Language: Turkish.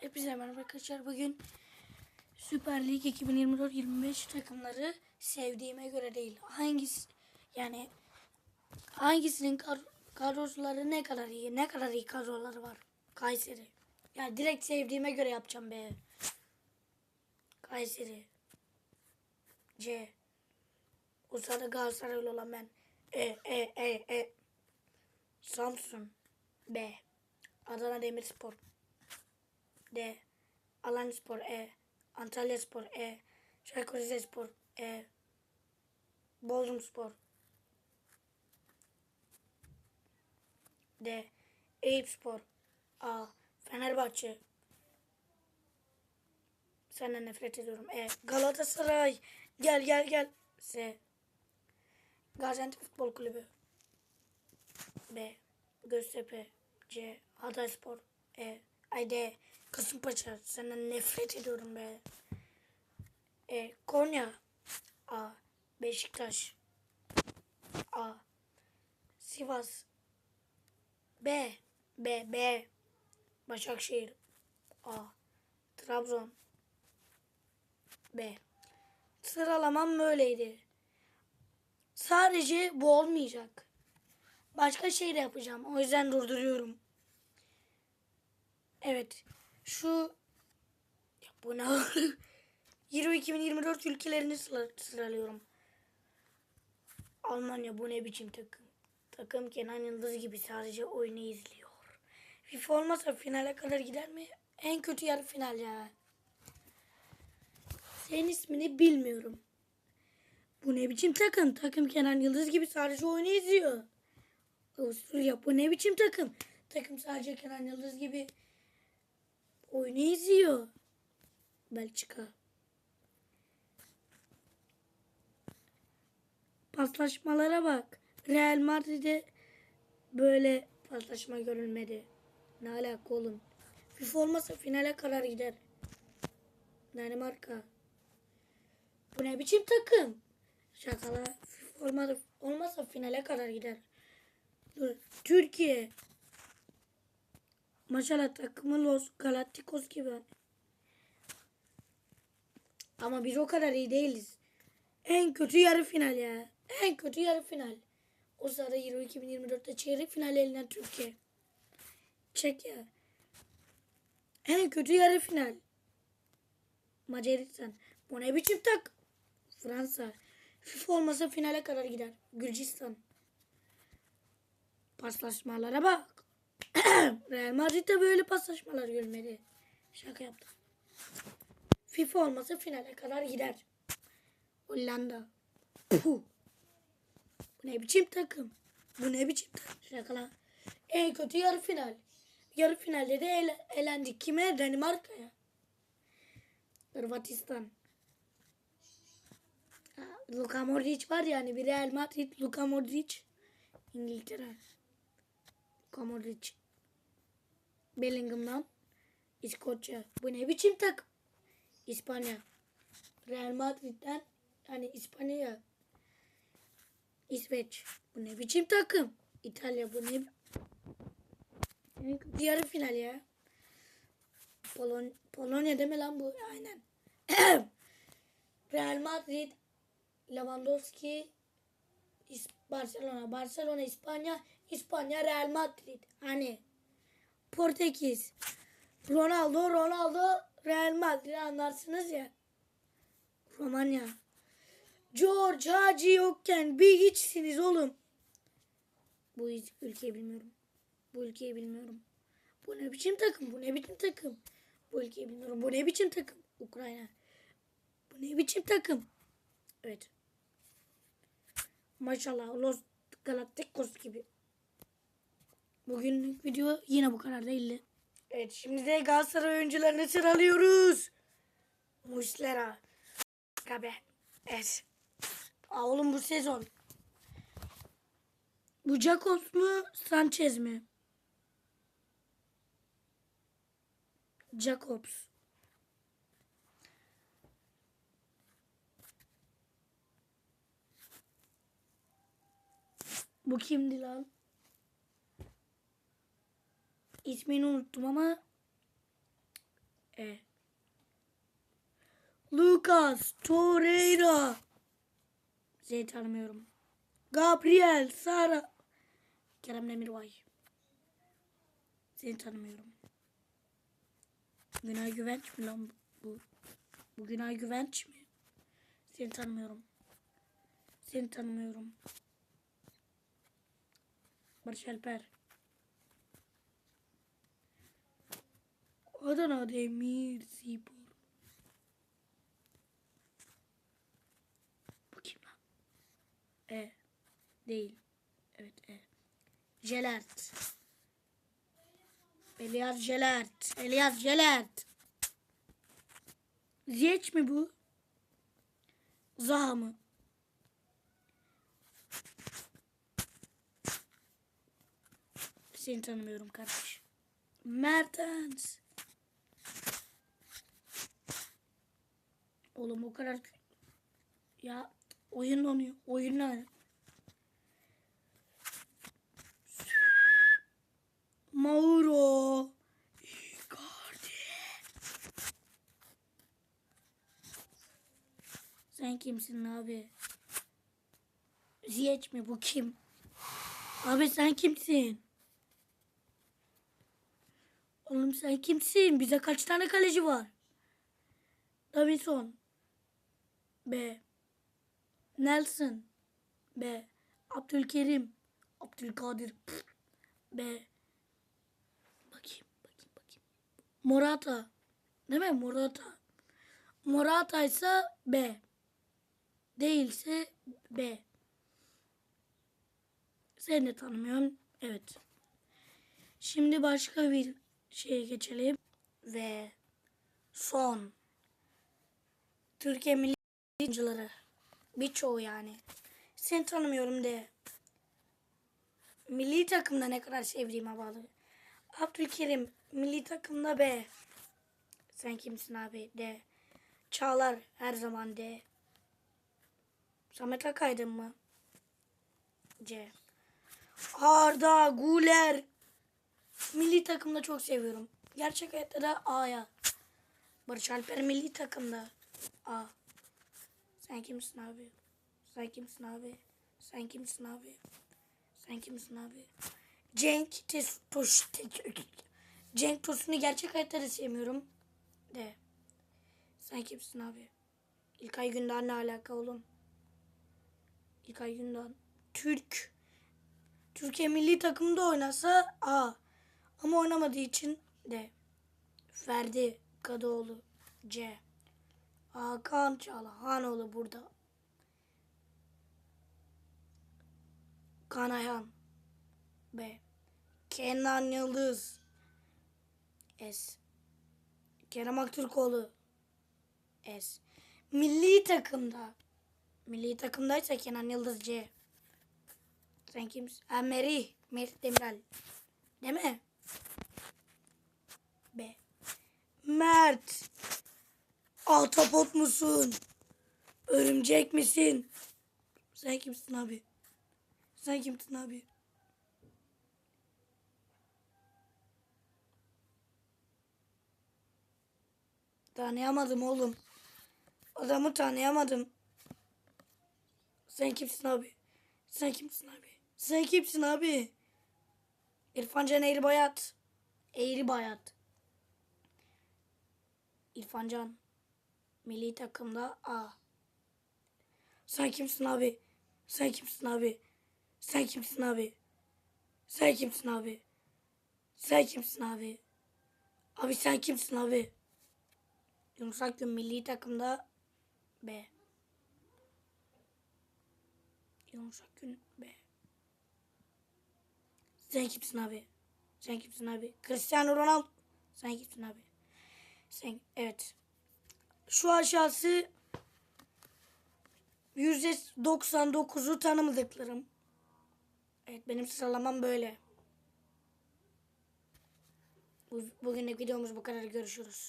Hepinize merhaba arkadaşlar. Bugün Süper Lig 2024-25 takımları sevdiğime göre değil. Hangisi yani hangisinin kar, kadroları ne kadar iyi, ne kadar iyi kadroları var. Kayseri. Yani direkt sevdiğime göre yapacağım be. Kayseri. C. O sırada Galatasaraylı olan ben. E, E, E, E. Samsun. B. Adana Demirspor. D. Alanyaspor E. Antalyaspor E. Çaykur Rizespor E. Bodrumspor D. Eyüpspor A. Fenerbahçe Senden nefret ediyorum. E. Galatasaray Gel gel gel S. Gaziantep Futbol Kulübü B. Göztepe C. Hatayspor E. Ay D. Kasımpaşa. Senden nefret ediyorum be. E. Konya A. Beşiktaş A. Sivas B. B. B. Başakşehir A. Trabzon B. Sıralamam böyleydi. Sadece bu olmayacak. Başka şey de yapacağım. O yüzden durduruyorum. Evet. Şu ya bu ne? Euro 2024 ülkelerini sıra- sıralıyorum. Almanya bu ne biçim takım? Takım Kenan Yıldız gibi sadece oyunu izliyor. FIFA olmasa finale kadar gider mi? En kötü yarı final ya. Senin ismini bilmiyorum. Bu ne biçim takım? Takım Kenan Yıldız gibi sadece oyunu izliyor. Avusturya bu ne biçim takım? Takım sadece Kenan Yıldız gibi oyunu izliyor. Belçika. Paslaşmalara bak. Real Madrid'e böyle paslaşma görülmedi. Ne alaka oğlum? FIFA olmasa finale kadar gider. Danimarka. Bu ne biçim takım? Şakala. FIFA olmasa finale kadar gider. Dur. Türkiye. Maşallah takımı Los Galacticos gibi. Ama biz o kadar iyi değiliz. En kötü yarı final ya. En kötü yarı final. O sırada Euro 2024'te çeyrek final elinden Türkiye. Çekya. En kötü yarı final. Macaristan. Bu ne biçim tak? Fransa. FIFA olmasa finale kadar gider. Gürcistan. Paslaşmalara bak. Real Madrid'de böyle paslaşmalar görmedi. Şaka yaptım. FIFA olmasa finale kadar gider. Hollanda. Puh. Bu ne biçim takım? Bu ne biçim takım? Şakala. En kötü yarı final. Yarı finalde de ele- elendik. Kime? Danimarka'ya. Hırvatistan. Luka Modric var yani bir Real Madrid. Luka Modric. İngiltere. Luka Modric. Bellingham'dan. İskoçya. Bu ne biçim takım? İspanya. Real Madrid'den yani İspanya'ya. İsveç. Bu ne biçim takım? İtalya bu ne? Yarı final ya. Polon Polonya deme lan bu. Aynen. Real Madrid, Lewandowski, Barcelona, Barcelona, İspanya, İspanya, Real Madrid. Hani Portekiz, Ronaldo, Ronaldo, Real Madrid anlarsınız ya. Romanya. George Hacı yokken bir hiçsiniz oğlum. Bu ülkeyi bilmiyorum. Bu ülkeyi bilmiyorum. Bu ne biçim takım? Bu ne biçim takım? Bu ülkeyi bilmiyorum. Bu ne biçim takım? Ukrayna. Bu ne biçim takım? Evet. Maşallah Los Galacticos gibi. Bugünlük video yine bu kadar değildi. Evet şimdi de Galatasaray oyuncularını sıralıyoruz. Muslera. Gabe. Evet. Aa, oğlum bu sezon. Bu Jacobs mu Sanchez mi? Jacobs. Bu kimdi lan? İsmini unuttum ama E. Lucas Torreira. Z'yi tanımıyorum. Gabriel Sara. Kerem Demirbay. Seni tanımıyorum. Günay Güvenç mi lan bu? Bu Günay Güvenç mi? Seni tanımıyorum. Seni tanımıyorum. Barış Alper. Adana Demir Spor. Bu kim lan? E. Değil. Evet E. Jelert. Elias Jelert. Elias Jelert. Ziyech mi bu? Zaha mı? Seni tanımıyorum kardeş. Mertens. Oğlum o kadar ya oyun donuyor. Oyun ne? Mauro Icardi. Sen kimsin abi? Ziyech mi bu kim? Abi sen kimsin? Oğlum sen kimsin? Bize kaç tane kaleci var? Davinson. B. Nelson. B. Abdülkerim. Abdülkadir. B. Bakayım, bakayım, bakayım. Morata. Değil mi? Morata. Morata ise B. Değilse B. Seni de tanımıyorum. Evet. Şimdi başka bir şeye geçelim. Ve son. Türkiye milli oyuncuları. Birçoğu yani. Seni tanımıyorum de. Milli takımda ne kadar sevdiğime bağlı. Abdülkerim milli takımda B. Sen kimsin abi de. Çağlar her zaman de. Samet Akaydın mı? C. Arda Güler milli takımda çok seviyorum. Gerçek hayatta da A'ya. Barış Alper milli takımda A. Sen kimsin abi? Sen kimsin abi? Sen kimsin abi? Sen kimsin abi? Cenk Toş Cenk Tosun'u gerçek hayatta da sevmiyorum. De. Sen kimsin abi? İlkay Gündoğan ne alaka oğlum? İlkay Gündoğan. Türk. Türkiye milli takımda oynasa A. Ama oynamadığı için D. Ferdi Kadıoğlu C. Hakan Çalhanoğlu burada. Kanayan B. Kenan Yıldız S. Kerem Aktürkoğlu S. Milli takımda. Milli takımdaysa Kenan Yıldız C. Sen kimsin? Ha, Merih. Merih Demiral. Değil mi? B. Mert. Ahtapot musun? Örümcek misin? Sen kimsin abi? Sen kimsin abi? Tanıyamadım oğlum. Adamı tanıyamadım. Sen kimsin abi? Sen kimsin abi? Sen kimsin abi? İrfan Can Eğri Bayat. Eğri Bayat. İrfan Can. Milli takımda A. Sen kimsin abi? Sen kimsin abi? Sen kimsin abi? Sen kimsin abi? Sen kimsin abi? Abi sen kimsin abi? Yunus Akgün milli takımda B. Yunus Akgün B. Sen kimsin abi? Sen kimsin abi? Cristiano Ronaldo. Sen kimsin abi? Sen evet. Şu aşağısı %99'u tanımadıklarım. Evet benim sıralamam böyle. Bu, bugünlük videomuz bu kadar. Görüşürüz.